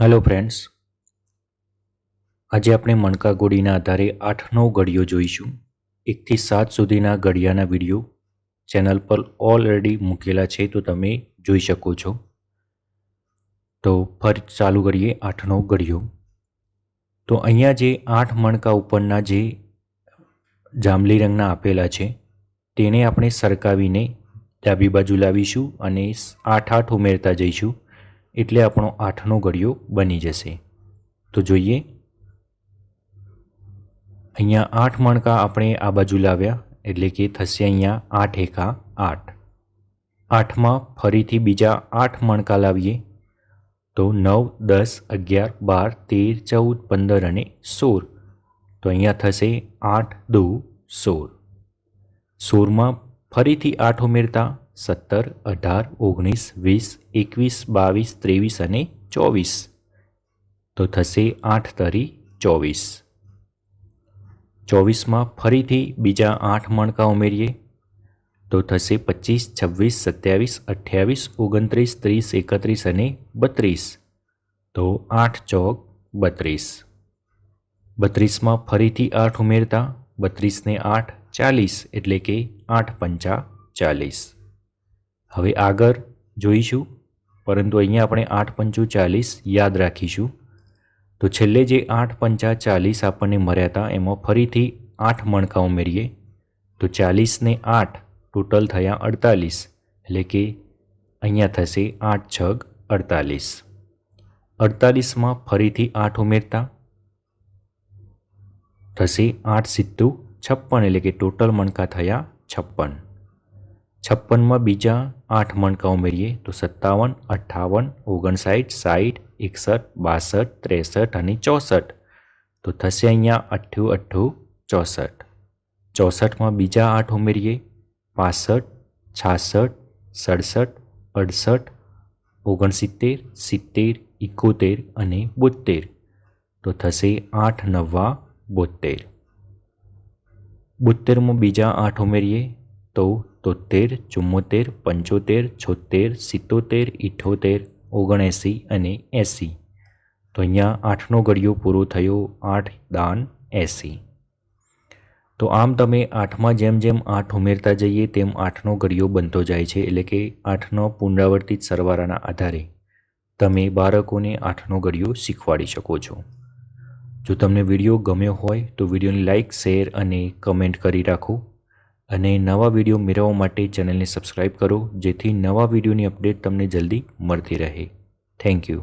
Hello friends આજે આપણે મણકા ગોળીના આધારે આઠ નવ ઘડીઓ જોઈશું. એકથી સાત સુધીના ઘડિયાના વીડિયો ચેનલ પર ઓલરેડી મૂકેલા છે તો તમે જોઈ શકો છો. તો ફરી ચાલુ કરીએ આઠ નવ ઘડીઓ. તો અહીંયા જે આઠ મણકા ઉપરના જે જાંબલી રંગના આપેલા છે, તેને આપણે સરકાવીને ડાબી બાજુ લાવીશું અને આઠ આઠ ઉમેરતા જઈશું. એટલે આપણો આઠનો ઘડિયો બની જશે. તો જોઈએ. અહીંયા આઠ મણકા આપણે આ બાજુ લાવ્યા, એટલે કે થશે અહીંયા આઠ એકા આઠ. આઠમાં ફરીથી બીજા આઠ મણકા લાવીએ, તો નવ, દસ, અગિયાર, બાર, તેર, ચૌદ, પંદર અને સોળ. તો અહીંયા થશે આઠ દો સોળ. સોળમાં ફરીથી આઠ ઉમેરતા સત્તર, અઢાર, ઓગણીસ, વીસ, એકવીસ, બાવીસ, ત્રેવીસ અને ચોવીસ. તો થશે આઠ તરી ચોવીસ. ચોવીસમાં ફરીથી બીજા આઠ મણકા ઉમેરીએ. તો થશે પચીસ, છવ્વીસ, સત્યાવીસ, અઠ્યાવીસ, ઓગણત્રીસ, ત્રીસ, એકત્રીસ અને બત્રીસ. તો આઠ ચોક બત્રીસ. બત્રીસમાં ફરીથી આઠ ઉમેરતા બત્રીસને આઠ ચાલીસ એટલે કે આઠ પંચા ચાલીસ. હવે આગળ જોઈશું. પરંતુ અહીંયા આપણે આઠ પંચું ચાલીસ યાદ રાખીશું. તો છેલ્લે જે આઠ પંચા ચાલીસ આપણને મળ્યા હતા, એમાં ફરીથી આઠ મણકા ઉમેરીએ. તો ચાલીસને આઠ ટોટલ થયા અડતાલીસ. એટલે કે અહીંયા થશે આઠ છગ અડતાલીસ. અડતાલીસમાં ફરીથી આઠ ઉમેરતા. થશે આઠ સિત્તું છપ્પન, એટલે કે ટોટલ મણકા થયા છપ્પન. છપ્પનમાં બીજા આઠ મણકા ઉમેરીએ તો સત્તાવન, અઠ્ઠાવન, ઓગણસાઠ, સાઠ, એકસઠ, બાસઠ, ત્રેસઠ અને ચોસઠ. તો થશે અહીંયા અઠ્ઠું અઠ્ઠું, ચોસઠ. ચોસઠમાં બીજા આઠ ઉમેરીએ પાસઠ, છાસઠ, સડસઠ, અડસઠ, ઓગણસિત્તેર, સિત્તેર, ઇકોતેર અને બોત્તેર. તો થશે આઠ, નવ્વા, બોત્તેર. બોત્તેરમાં બીજા આઠ ઉમેરીએ તો તોતેર ચુમ્મોતેર પંચોતેર છોતેર સિત્તોતેર ઇઠ્ઠોતેર ઓગણએંસી અને એંસી. તો અહીંયા આઠનો ઘડિયો પૂરો થયો, આઠ, દાન, એંસી. તો આમ તમે આઠમાં જેમ જેમ આઠ ઉમેરતા જઈએ તેમ આઠનો ઘડિયો બનતો જાય છે, એટલે કે આઠનો પુનરાવર્તિત સરવાળાના આધારે તમે બાળકોને આઠનો ઘડિયો શીખવાડી શકો છો. જો તમને વીડિયો ગમ્યો હોય તો વિડીયોને લાઇક શેર અને કમેન્ટ કરી રાખો. અને નવા વીડિયો મેળવવા માટે ચેનલને સબસ્ક્રાઈબ કરો, જેથી નવા વિડીયોની અપડેટ તમને જલ્દી મળતી રહે. Thank you.